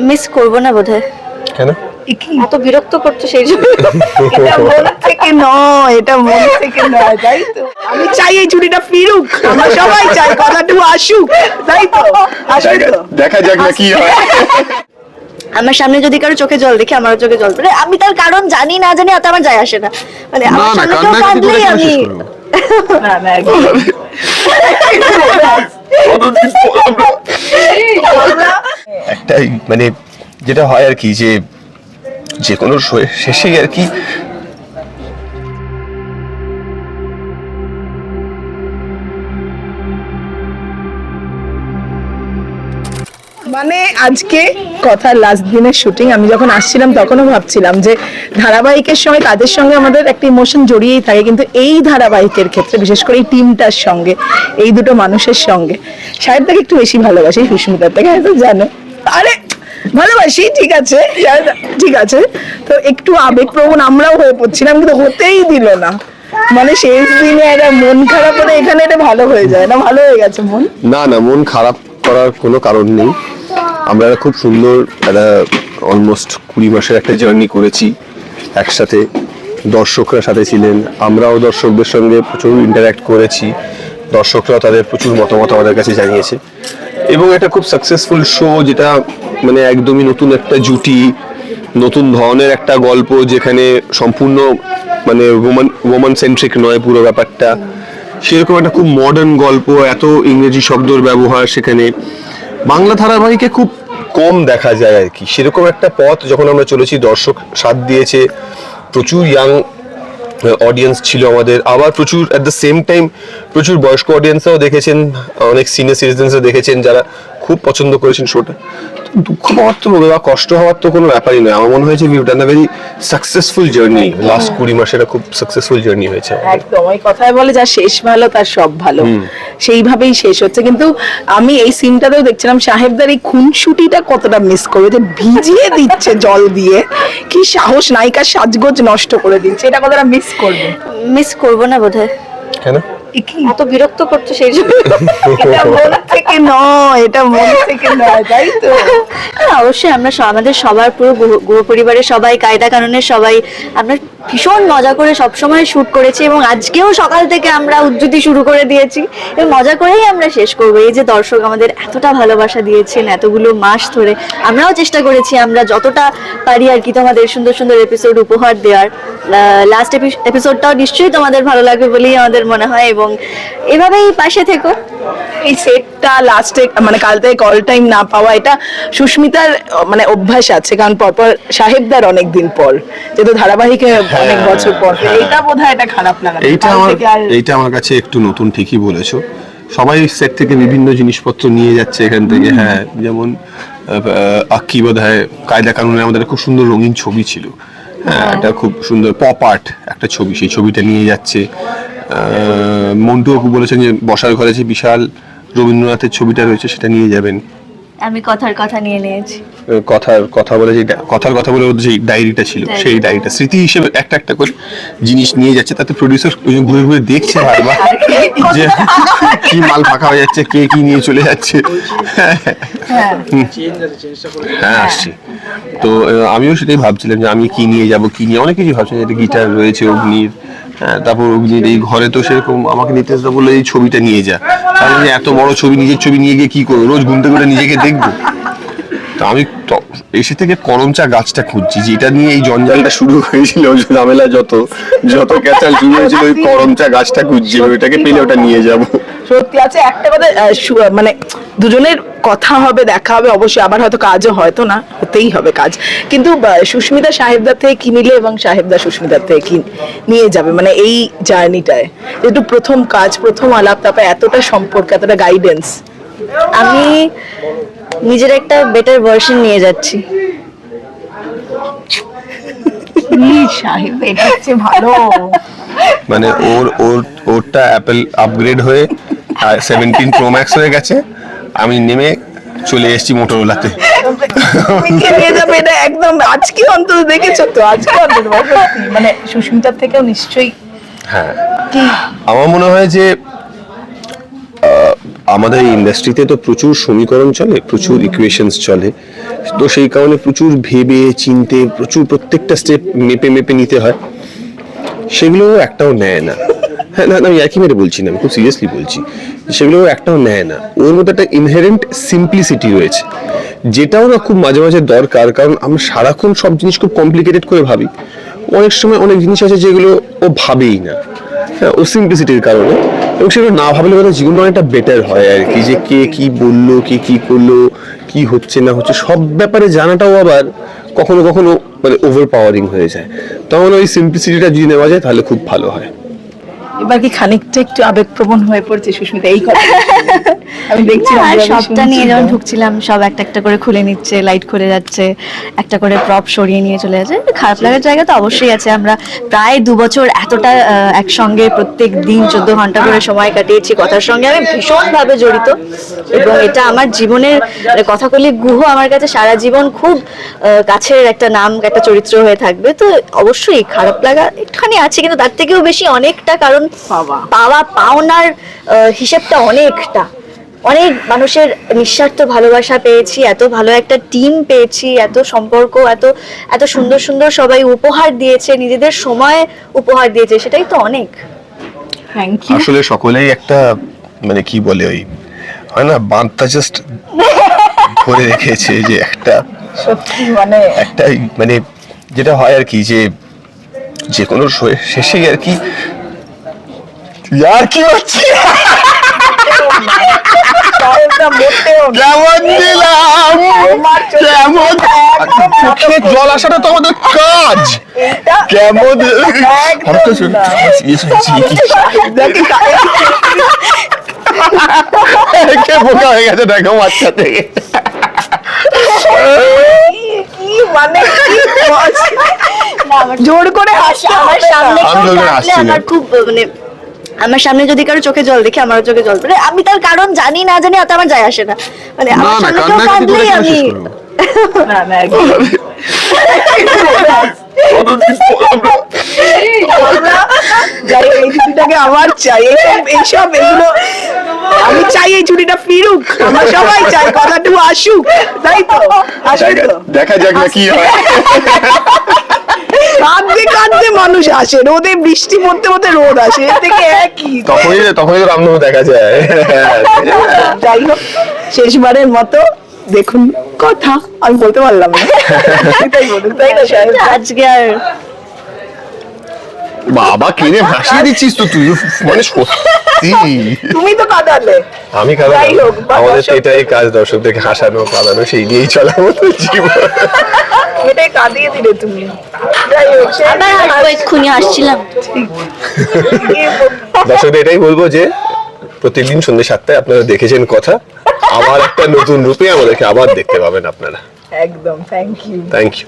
Miss করব না বোধহয়। কেন? এত বিরক্ত করছ সেই জন্য। এটা মন থেকে নয় এটা মন থেকে নয় তাই তো। আমি চাই এই চুড়িটা ফিরুক আমরা সবাই চাই কথাটু আসুক তাই তো? দেখা- তো। দেখা যাক না কি হয়। আমার সামনে যদি কারও চোখে জল দেখে আমারও চোখে জল পড়ে। আমি তার কারণ জানি না জানি অত আমার যায় আসে না। মানে আমার সামনে কেউ কাঁদলেই আমি না না একটাই মানে যেটা হয় আর কি যে যে কোনো শেষে শেষেই আর কি আজকে কথার লাস্ট দিনের শুটিং আমি যখন আসছিলাম তখনও ভাবছিলাম যে ধারাবাহিকের সময় তাদের সঙ্গে আমাদের একটা ইমোশন জড়িয়েই থাকে, কিন্তু এই ধারাবাহিকের ক্ষেত্রে, বিশেষ করে এই টিমটার সঙ্গে, এই দুটো মানুষের সঙ্গে, সাহেবটাকে একটু বেশি ভালোবাসি, সুস্মিতার থেকে, হয়তো জানো। আরে, ভালোবাসি, ঠিক আছে ঠিক আছে। তো একটু আবেগপ্রবণ আমরাও হয়ে পড়ছিলাম, কিন্তু হতেই দিল না। মানে শেষ দিনে একটা মন খারাপ হলে এখানে এটা ভালো হয়ে যায় না? ভালো হয়ে গেছে মন? না না, মন খারাপ করার কোনো কারণ নেই। আমরা খুব সুন্দর একটা অলমোস্ট কুড়ি মাসের একটা জার্নি করেছি একসাথে। দর্শকরা সাথে ছিলেন, আমরাও দর্শকদের সঙ্গে প্রচুর ইন্টারাক্ট করেছি। দর্শকরাও তাদের প্রচুর মতামত আমাদের কাছে জানিয়েছে। এবং একটা খুব সাকসেসফুল শো যেটা মানে একদমই নতুন একটা জুটি, নতুন ধরনের একটা গল্প যেখানে সম্পূর্ণ মানে ওমান ওমান সেন্ট্রিক নয় পুরো ব্যাপারটা। সেরকম একটা খুব মডার্ন গল্প, এত ইংরেজি শব্দর ব্যবহার সেখানে। বাংলা ধারাবাহিকে খুব কম দেখা যায় আর কি। সেরকম একটা পথ যখন আমরা চলেছি, দর্শক সাথ দিয়েছে, প্রচুর ইয়াং অডিয়েন্স ছিল আমাদের। আবার প্রচুর অ্যাট দ্য সেম টাইম প্রচুর বয়স্ক অডিয়েন্সরাও দেখেছেন, অনেক সিনিয়র সিটিজেন্সরা দেখেছেন যারা খুব পছন্দ করেছেন শোটা দুঃখ পাওয়ার তো বা কষ্ট হওয়ার তো কোনো ব্যাপারই নয়। আমার মনে হয়েছে we've done a very successful journey last কুড়ি মাসের একটা খুব সাকসেসফুল জার্নি হয়েছে একদম। ওই কথায় বলে যা শেষ ভালো তার সব ভালো। সেইভাবেই শেষ হচ্ছে। কিন্তু আমি এই সিনটাতেও দেখছিলাম সাহেবদার এই খুনসুটিটা কতটা মিস করবে যে ভিজিয়ে দিচ্ছে জল দিয়ে। কি সাহস নায়িকার সাজগোজ নষ্ট করে দিচ্ছে। এটা কতটা মিস করবে? মিস করব না বোধহয়। কেন? এত বিরক্ত করছ সেই জন্য? এটা মন থেকে নয়, এটা মন থেকে নয়, তাই তো? অবশ্যই আমরা সবার পুরো গুহ পরিবারের সবাই, কায়দা কানুনের সবাই, আমরা ভীষণ মজা করে সবসময় শুট করেছি এবং আজকেও সকাল থেকে আমরা উজ্জুতি শুরু করে দিয়েছি। এবং মজা করেই আমরা শেষ করব। এই যে দর্শক আমাদের এতটা ভালোবাসা দিয়েছেন এতগুলো মাস ধরে, আমরাও চেষ্টা করেছি আমরা যতটা পারি আর কি তোমাদের সুন্দর সুন্দর এপিসোড উপহার দেওয়ার। লাস্ট এপিসোডটাও নিশ্চয়ই তোমাদের ভালো লাগবে বলেই আমাদের মনে হয় এবং এভাবেই পাশে থেকো। এই সেটটা লাস্টে মানে কাল থেকে কল টাইম না পাওয়া এটা সুস্মিতার মানে অভ্যাস আছে কারণ পরপর সাহেবদার অনেক দিন পর যেহেতু ধারাবাহিকে অনেক বছর পর। হ্যাঁ। এইটা বোধহয় এটা খারাপ লাগা এইটা আমার এইটা আমার কাছে একটু নতুন ঠিকই বলেছ। সবাই সেট থেকে বিভিন্ন জিনিসপত্র নিয়ে যাচ্ছে এখান থেকে হ্যাঁ যেমন আক্কি বোধ হয় কায়দা কানুনে আমাদের খুব সুন্দর রঙিন ছবি ছিল। হ্যাঁ একটা খুব সুন্দর পপ আর্ট একটা ছবি সেই ছবিটা নিয়ে যাচ্ছে। মন্টু বাবু বলেছেন যে বসার ঘরে যে বিশাল রবীন্দ্রনাথের ছবিটা রয়েছে সেটা নিয়ে যাবেন। আমি কথার কথা নিয়ে নিয়েছি। কথার কথা বলে যে কথার কথা বলে যে ডায়েরিটা ছিল সেই ডায়েরিটা। স্মৃতি হিসেবে একটা একটা করে জিনিস নিয়ে যাচ্ছে তাতে প্রডিউসার ঘুরে ঘুরে দেখছে বারবার যে কি মাল ফাঁকা হয়ে যাচ্ছে কে কি নিয়ে চলে যাচ্ছে। হ্যাঁ। আসছি। তো আমিও সেটাই ভাবছিলাম যে আমি কি নিয়ে যাব কি নিয়ে অনেক কিছু ভাবছিলাম যে গিটার রয়েছে অগ্নির হ্যাঁ, তারপর অগ্নির এই ঘরে তো সেরকম আমাকে নিতেশ দা বলল এই ছবিটা নিয়ে যা। তাহলে এত বড় ছবি নিজের ছবি নিয়ে গিয়ে কি করব? রোজ ঘুমতে করে নিজেকে দেখব। তো আমি এসে থেকে করমচা গাছটা খুঁজছি যেটা নিয়ে এই জঞ্জালটা শুরু হয়েছিল ঝামেলা যত যত ক্যাচাল শুরু হয়েছিল ওই করমচা গাছটা খুঁজছি ওইটাকে পেলে ওটা নিয়ে যাব। সত্যি আছে একটা কথা মানে দুজনের কথা হবে দেখা হবে অবশ্যই আবার হয়তো কাজও হয়তো না হতেই হবে কাজ। কিন্তু সুস্মিতা সাহেবদার থেকে কি নিলে এবং সাহেবদা সুস্মিতার থেকে কি নিয়ে যাবে? মানে এই জার্নিটায় যেহেতু প্রথম কাজ প্রথম আলাপ তারপর এতটা সম্পর্ক এতটা গাইডেন্স আমি নিজের একটা বেটার ভার্সন নিয়ে যাচ্ছি। সাহেব এটা হচ্ছে ভালো। মানে ওর ওর ওরটা অ্যাপেল আপগ্রেড হয়ে সেভেন্টিন প্রো ম্যাক্স হয়ে গেছে। আমি নেমে চলে এসেছি এটা একদম আজকে অন্তত দেখেছ তো? আজকে অন্তত মানে সুস্মিতার থেকেও নিশ্চয়ই হ্যাঁ। আমার মনে হয় যে আমাদের ইন্ডাস্ট্রিতে তো প্রচুর সমীকরণ চলে প্রচুর ইকুয়েশনস চলে। তো সেই কারণে প্রচুর ভেবে চিনতে প্রচুর প্রত্যেকটা স্টেপ মেপে মেপে নিতে হয়। সেগুলো একটাও নেয় না। হ্যাঁ না আমি একই মেরে বলছি না, আমি খুব সিরিয়াসলি বলছি। সেগুলো একটাও নেয় না। ওর মধ্যে একটা ইনহেরেন্ট সিম্পলিসিটি রয়েছে। যেটাও না খুব মাঝে মাঝে দরকার, কারণ আমরা সারাক্ষণ সব জিনিস খুব কমপ্লিকেটেড করে ভাবি। অনেক সময় অনেক জিনিস আছে যেগুলো ও ভাবেই না। হ্যাঁ ও সিম্পলিসিটির কারণে। এবং সেগুলো না ভাবলে বোধহয় জীবনটা অনেকটা বেটার হয় আর কি, যে কে কি বলল, কে কি করল, কি হচ্ছে, না হচ্ছে, সব ব্যাপারে জানাটাও আবার কখনো কখনো মানে ওভার পাওয়ারিং হয়ে যায়। তখন ওই সিম্পলিসিটিটা যদি নেওয়া যায়, তাহলে খুব ভালো হয়। এবার কি খানিকটা একটু আবেগপ্রবণ হয়ে পড়ছে সুস্মিতা? এই কথা। আমি সবটা নিয়ে যখন ঢুকছিলাম সব একটা একটা করে খুলে নিচ্ছে লাইট খুলে যাচ্ছে একটা করে প্রপ সরিয়ে নিয়ে চলে যাচ্ছে। খারাপ লাগার জায়গা তো অবশ্যই আছে। আমরা প্রায় দু বছর এতটা একসঙ্গে প্রত্যেক দিন চোদ্দ ঘণ্টা করে সময় কাটিয়েছি কথার সঙ্গে। আমি ভীষণভাবে জড়িত এবং এটা আমার জীবনের মানে কথাকলি গুহ আমার কাছে সারা জীবন খুব কাছের একটা নাম একটা চরিত্র হয়ে থাকবে। তো অবশ্যই খারাপ লাগা একটুখানি আছে কিন্তু তার থেকেও বেশি অনেকটা কারণ পাওয়া। পাওয়া পাওনার হিসেবটা অনেকটা। অনেক মানুষের নিঃস্বার্থ ভালোবাসা পেয়েছি এত ভালো একটা টিম পেয়েছি এত সম্পর্ক এত এত সুন্দর সুন্দর সবাই উপহার দিয়েছে নিজেদের সময় উপহার দিয়েছে সেটাই তো অনেক। আসলে সকলেই একটা মানে কি বলে ওই হয় না বাঁধটা জাস্ট ধরে রেখেছে যে একটা সত্যি মানে একটা মানে যেটা হয় আর কি যে যে কোনো শো- শেষে আর কি আর কি হচ্ছে? দিলাম? চোখে জল আসাটা তো আমাদের কাজ। কেমন হয়েছি কি? বোকা হয়ে গেছে দেখো বাচ্চা থেকে। কি- কি মানে জোর করে হাসতে আমার সামনে। আমার খুব মানে আমার সামনে যদি কারও চোখে জল দেখে আমার চোখে জল পড়ে। আমি তার কারণ জানি না জানি অত আমার যায় আসে না। মানে আমার সামনে কেউ কাঁদলেই আমি না না যাই এই ছুটিটাকে আমার চাই এইসব এইসব এগুলো আমি চাই এই ছুটিটা ফিরুক আমরা সবাই চাই কথাটুকু আসুক। তাই তো? তো? দেখা যাক না কি হয়। কাঁদতে কাঁদতে মানুষ আসে রোদে বৃষ্টি পড়তে পড়তে রোদ আসে এর থেকে একই তখনই তখনই তো রামধনু দেখা যায়। যাই হোক শেষবারের মতো দেখুন কথা আমি বলতে পারলাম না। তাই বলুন তাই না আজকে আর বাবা কিনে ভাসিয়ে দিচ্ছিস তো তুই মানে সত্যি। তুমি তো কাঁদালে। আমি কারণ যাই হোক, বা আমাদের দর্শক- এটাই কাজ দর্শকদেরকে হাসানো কাঁদানো সেই নিয়েই চলার মতো জীবন। এটাই কাঁদিয়ে দিলে তুমি। যাই হোক আবার হাসবো এক্ষুনি আসছিলাম। দর্শকদের এটাই বলব যে প্রত্যেকদিন সন্ধ্যে সাতটায় আপনারা দেখেছেন কথা। আবার একটা নতুন রূপে আমাদেরকে আবার দেখতে পাবেন আপনারা। একদম থ্যাংক ইউ থ্যাংক ইউ